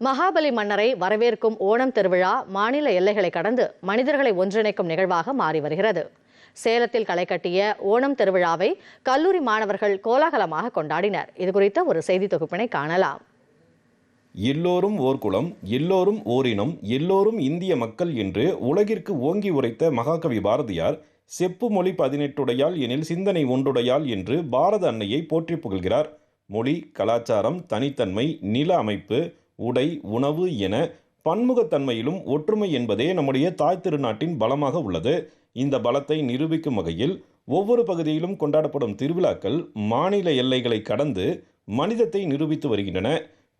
மகாபலி மன்னரை வரவேற்கும் ஓணம் திருவிழா மாநில எல்லைகளை கடந்து மனிதர்களை ஒன்றிணைக்கும் நிகழ்வாக மாறி வருகிறது. சேலத்தில் களை கட்டிய ஓணம் திருவிழாவை கல்லூரி மாணவர்கள் கோலாகலமாக கொண்டாடினர். இது குறித்த ஒரு செய்தி தொகுப்பினை காணலாம். எல்லோரும் ஓர் குலம் எல்லோரும் ஓரினம் எல்லோரும் இந்திய மக்கள் என்று உலகிற்கு ஓங்கி உரைத்த மகாகவி பாரதியார் செப்பு மொழி பதினெட்டுடையால் எனில் சிந்தனை ஒன்றுடையால் என்று பாரத அன்னையை போற்றி புகழ்கிறார். மொழி கலாச்சாரம் தனித்தன்மை நில அமைப்பு உடை உணவு என பன்முகத்தன்மையிலும் ஒற்றுமை என்பதே நம்முடைய தாய் திருநாட்டின் பலமாக உள்ளது. இந்த பலத்தை நிரூபிக்கும் வகையில் ஒவ்வொரு பகுதியிலும் கொண்டாடப்படும் திருவிழாக்கள் மாநில எல்லைகளை கடந்து மனிதத்தை நிரூபித்து வருகின்றன.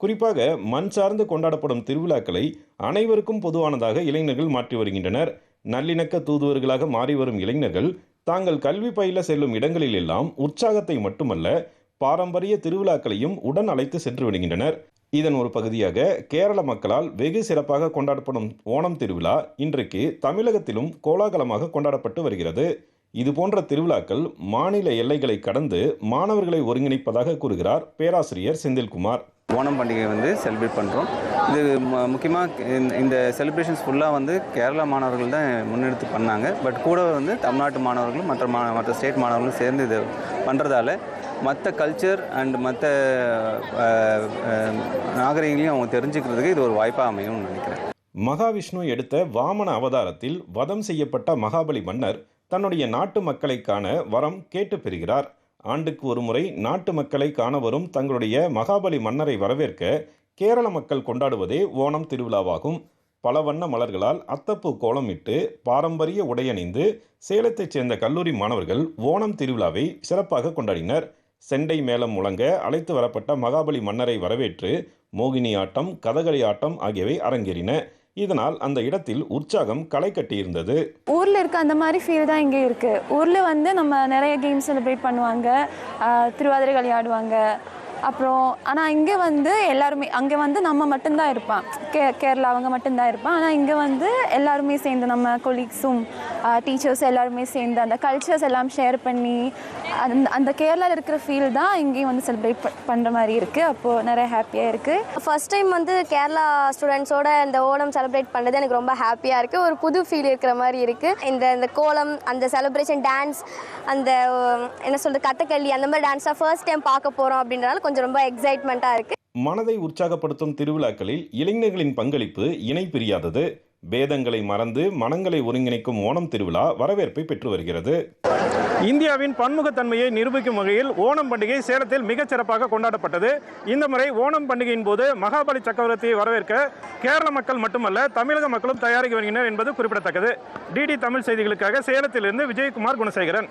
குறிப்பாக மண் சார்ந்து கொண்டாடப்படும் திருவிழாக்களை அனைவருக்கும் பொதுவானதாக இளைஞர்கள் மாற்றி வருகின்றனர். நல்லிணக்க தூதுவர்களாக மாறி வரும் இளைஞர்கள் தாங்கள் கல்வி பயில செல்லும் இடங்களில் எல்லாம் உற்சாகத்தை மட்டுமல்ல பாரம்பரிய திருவிழாக்களையும் உடன் அழைத்து சென்று விடுகின்றனர் இதன் ஒரு பகுதியாக கேரள மக்களால் வெகு சிறப்பாக கொண்டாடப்படும் ஓணம் திருவிழா இன்றைக்கு தமிழகத்திலும் கோலாகலமாக கொண்டாடப்பட்டு வருகிறது. இது போன்ற திருவிழாக்கள் மாநில எல்லைகளை கடந்து மாணவர்களை ஒருங்கிணைப்பதாக கூறுகிறார் பேராசிரியர் செந்தில்குமார். ஓணம் பண்டிகை வந்து செலிப்ரேட் பண்ணுறோம் இது முக்கியமாக இந்த செலிப்ரேஷன்ஸ் ஃபுல்லாக வந்து கேரளா மாணவர்கள் தான் முன்னெடுத்து பண்ணாங்க. பட் கூட வந்து தமிழ்நாட்டு மாணவர்களும் மற்ற மா மற்ற ஸ்டேட் மாணவர்களும் சேர்ந்து இது பண்ணுறதால மற்ற கல்ச்சர் அண்ட் மற்ற நாகரிகங்களையும் அவங்க தெரிஞ்சுக்கிறதுக்கு இது ஒரு வாய்ப்பாக அமையும்னு நினைக்கிறேன். மகாவிஷ்ணு எடுத்த வாமன அவதாரத்தில் வதம் செய்யப்பட்ட மகாபலி மன்னர் தன்னுடைய நாட்டு மக்களை காண வரம் கேட்டு பெறுகிறார். ஆண்டுக்கு ஒருமுறை நாட்டு மக்களை காண வரும் தங்களுடைய மகாபலி மன்னரை வரவேற்க கேரள மக்கள் கொண்டாடுவதே ஓணம் திருவிழாவாகும். பல வண்ண மலர்களால் அத்தப்பூ கோலமிட்டு பாரம்பரிய உடையணிந்து சேலத்தைச் சேர்ந்த கல்லூரி மாணவர்கள் ஓணம் திருவிழாவை சிறப்பாக கொண்டாடினர். செண்டை மேளம் முழங்க அழைத்து வரப்பட்ட மகாபலி மன்னரை வரவேற்று மோகினி ஆட்டம் கதகளி ஆட்டம் ஆகியவை அரங்கேறின. இதனால் அந்த இடத்தில் உற்சாகம் களை கட்டியிருந்தது. ஊரில் இருக்க அந்த மாதிரி ஃபீல் தான் இங்கே இருக்குது ஊரில் வந்து நம்ம நிறைய கேம்ஸ் செலிப்ரேட் பண்ணுவாங்க. திருவாதிரை விளையாடுவாங்க அப்புறம் ஆனால் இங்கே வந்து எல்லாருமே அங்கே வந்து நம்ம மட்டும்தான் இருப்பான் கே கேரளா அவங்க மட்டும்தான் இருப்பான் ஆனால் இங்கே வந்து எல்லாருமே சேர்ந்து நம்ம கொலீக்ஸும் டீச்சர்ஸ் எல்லாருமே சேர்ந்து அந்த கல்ச்சர்ஸ் எல்லாம் ஷேர் பண்ணி அந்த அந்த கேரளாவில் இருக்கிற ஃபீல் தான் இங்கேயும் வந்து செலிப்ரேட் பண்ணுற மாதிரி இருக்குது அப்போது நிறைய ஹாப்பியாக இருக்குது ஃபர்ஸ்ட் டைம் வந்து கேரளா ஸ்டூடெண்ட்ஸோட இந்த ஓணம் செலிப்ரேட் பண்ணுறது எனக்கு ரொம்ப ஹாப்பியாக இருக்குது ஒரு புது ஃபீல் இருக்கிற மாதிரி இருக்குது இந்த இந்த கோலம் அந்த செலிப்ரேஷன் டான்ஸ் அந்த என்ன சொல்கிறது கத்தக்கல்லி அந்த மாதிரி டான்ஸாக ஃபர்ஸ்ட் டைம் பார்க்க போகிறோம் அப்படின்றனால கொஞ்சம் ரொம்ப எக்ஸைட்மெண்ட்டாக இருக்குது மனதை உற்சாகப்படுத்தும் திருவிழாக்களில் இளைஞர்களின் பங்களிப்பு இணை பிரியாதது பேதங்களை மறந்து மனங்களை ஒருங்கிணைக்கும் ஓணம் திருவிழா வரவேற்பை பெற்று வருகிறது. இந்தியாவின் பன்முகத்தன்மையை நிரூபிக்கும் வகையில் ஓணம் பண்டிகை சேலத்தில் மிகச் சிறப்பாக கொண்டாடப்பட்டது. இந்த முறை ஓணம் பண்டிகையின் போது மகாபலி சக்கரவர்த்தியை வரவேற்க கேரள மக்கள் மட்டுமல்ல தமிழக மக்களும் தயாரிக்க வருகின்றனர் என்பது குறிப்பிடத்தக்கது. டிடி தமிழ் செய்திகளுக்காக சேலத்திலிருந்து விஜயகுமார் குணசேகரன்.